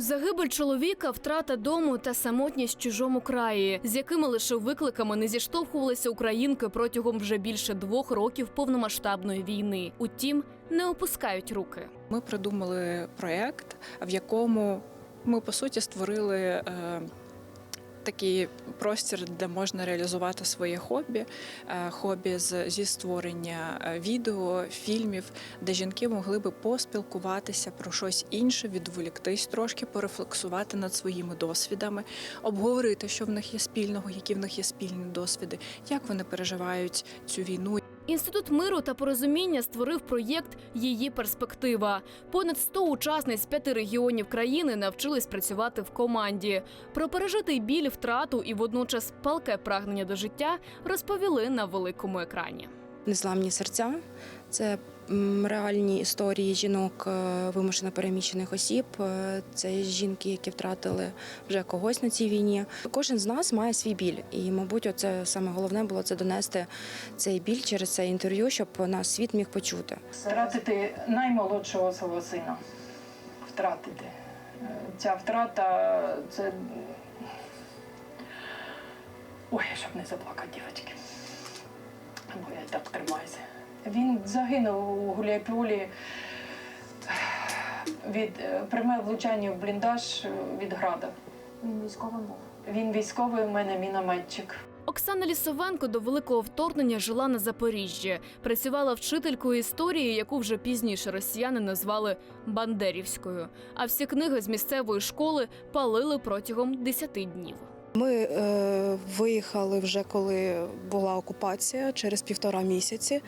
Загибель чоловіка, втрата дому та самотність в чужому краї, з якими лише викликами не зіштовхувалися українки протягом вже більше двох років повномасштабної війни. Утім, не опускають руки. Ми придумали проект, в якому ми по суті створили е, такий простір, де можна реалізувати своє хобі, е, хобі з, зі створення е, відео, фільмів, де жінки могли би поспілкуватися про щось інше, відволіктись трошки, порефлексувати над своїми досвідами, обговорити, що в них є спільного, які в них є спільні досвіди, як вони переживають цю війну. Інститут миру та порозуміння створив проєкт Її перспектива. Понад 100 учасниць п'яти регіонів країни навчились працювати в команді. Про пережитий біль, втрату і водночас палке прагнення до життя розповіли на великому екрані. Незламні серця це реальні історії жінок е, вимушено переміщених осіб. Е, Це жінки, які втратили вже когось на цій війні. Кожен з нас має свій біль, і, мабуть, оце саме головне було це донести цей біль через це інтерв'ю, щоб нас світ міг почути. Втратити наймолодшого свого сина. Втратити. Е, Ця втрата це. Ой, щоб не заплакати, дівчатки. Бо я так тримаюся. Він загинув у Гуляйполі від е, пряме влучання в бліндаж е, від града. Він військовим був. Він військовий, у мене мінометчик. Оксана Лісовенко до великого вторгнення жила на Запоріжжі. Працювала вчителькою історії, яку вже пізніше росіяни назвали Бандерівською. А всі книги з місцевої школи палили протягом 10 днів. Ми е, виїхали вже коли була окупація через півтора місяці.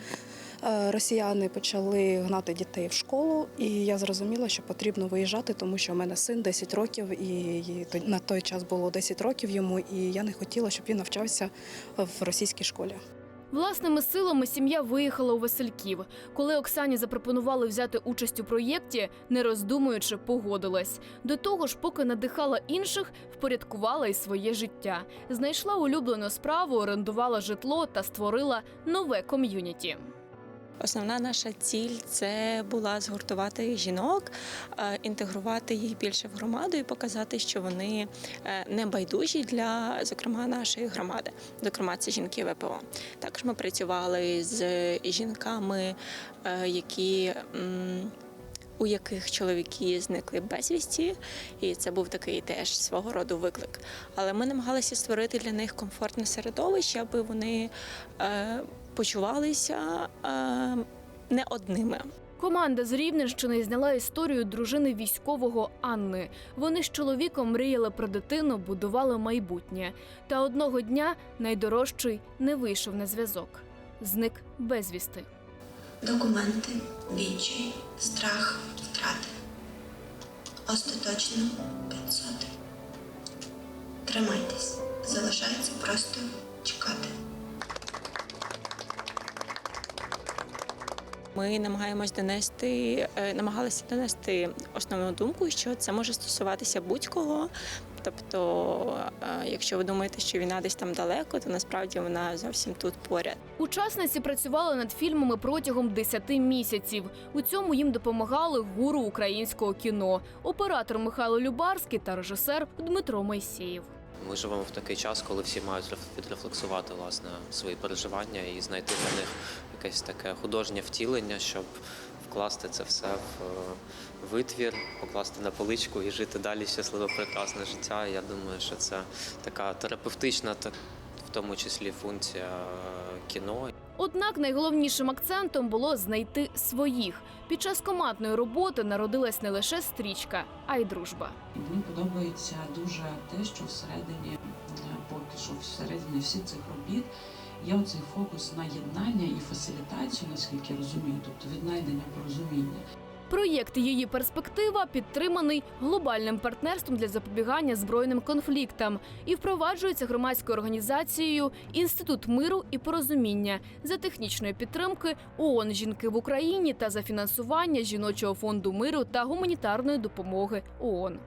Е, Росіяни почали гнати дітей в школу, і я зрозуміла, що потрібно виїжджати, тому що в мене син 10 років, і на той час було 10 років йому, і я не хотіла, щоб він навчався в російській школі. Власними силами сім'я виїхала у Васильків. Коли Оксані запропонували взяти участь у проєкті, не роздумуючи, погодилась. До того ж, поки надихала інших, впорядкувала і своє життя. Знайшла улюблену справу, орендувала житло та створила нове ком'юніті. Основна наша ціль це була згуртувати жінок, е, інтегрувати їх більше в громаду і показати, що вони е, не байдужі для, зокрема, нашої громади. Зокрема, це жінки ВПО. Також ми працювали з жінками, е, які. у яких чоловіки зникли безвісті, і це був такий теж свого роду виклик. Але ми намагалися створити для них комфортне середовище, аби вони почувалися е, не одними. Команда з Рівненщини зняла історію дружини військового Анни. Вони з чоловіком мріяли про дитину, будували майбутнє. Та одного дня найдорожчий не вийшов на зв'язок. Зник безвісти. Документи, відчай, страх, втрати. Остаточно 500. Тримайтесь. Залишається просто чекати. Ми намагаємось донести, е, намагалися донести основну думку, що це може стосуватися будь-кого. Тобто, е, якщо ви думаєте, що війна десь там далеко, то насправді вона зовсім тут поряд. Учасниці працювали над фільмами протягом 10 місяців. У цьому їм допомагали гуру українського кіно, оператор Михайло Любарський та режисер Дмитро Майсєєв. Ми живемо в такий час, коли всі мають реф- відрефлексувати власне свої переживання і знайти для них якесь таке художнє втілення, щоб вкласти це все в е, витвір, покласти на поличку і жити далі щасливе, прекрасне життя. Я думаю, що це така терапевтична, тому числі функція е, кіно. Однак найголовнішим акцентом було знайти своїх. Під час командної роботи народилась не лише стрічка, а й дружба. Мені подобається дуже те, що всередині, е, поки що всередині всіх цих робіт є оцей фокус на єднання і фасилітацію, наскільки я розумію, тобто віднайдення порозуміння. Проєкт її перспектива підтриманий глобальним партнерством для запобігання збройним конфліктам і впроваджується громадською організацією Інститут миру і порозуміння за технічної підтримки ООН Жінки в Україні та за фінансування жіночого фонду миру та гуманітарної допомоги ООН.